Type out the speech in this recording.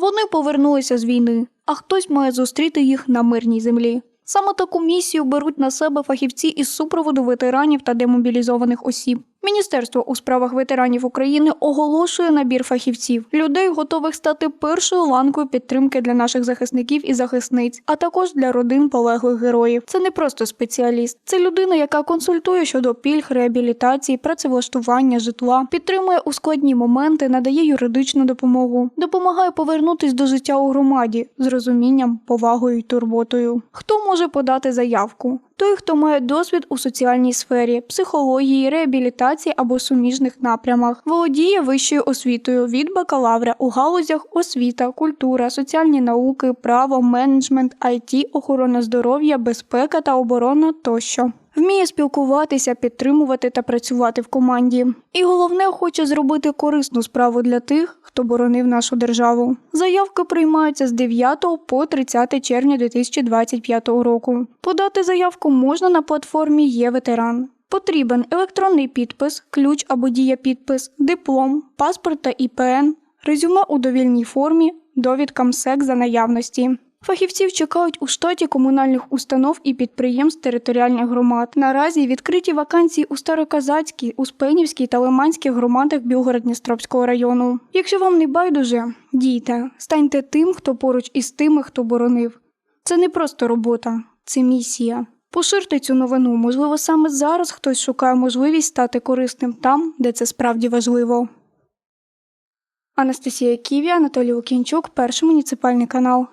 Вони повернулися з війни, а хтось має зустріти їх на мирній землі. Саме таку місію беруть на себе фахівці із супроводу ветеранів та демобілізованих осіб. Міністерство у справах ветеранів України оголошує набір фахівців, людей, готових стати першою ланкою підтримки для наших захисників і захисниць, а також для родин полеглих героїв. Це не просто спеціаліст, це людина, яка консультує щодо пільг, реабілітації, працевлаштування, житла, підтримує у складні моменти, надає юридичну допомогу, допомагає повернутись до життя у громаді з розумінням, повагою й турботою. Хто може подати заявку? Той, хто має досвід у соціальній сфері, психології, реабілітації або суміжних напрямах, володіє вищою освітою від бакалавра у галузях освіта, культура, соціальні науки, право, менеджмент, IT, охорона здоров'я, безпека та оборона тощо. Вміє спілкуватися, підтримувати та працювати в команді. І головне, хоче зробити корисну справу для тих, хто боронив нашу державу. Заявки приймаються з 9 по 30 червня 2025 року. Подати заявку можна на платформі Є ветеран. Потрібен електронний підпис, ключ або дія-підпис, диплом, паспорт та ІПН, резюме у довільній формі, довідка МСЕК за наявності. Фахівців чекають у штаті комунальних установ і підприємств територіальних громад. Наразі відкриті вакансії у Староказацькій, Успенівській та Лиманських громадах Білгород-Дністровського району. Якщо вам не байдуже, дійте, станьте тим, хто поруч із тими, хто боронив. Це не просто робота, це місія. Поширте цю новину. Можливо, саме зараз хтось шукає можливість стати корисним там, де це справді важливо. Анастасія Ківі, Анатолій Лукінчук, перший муніципальний канал.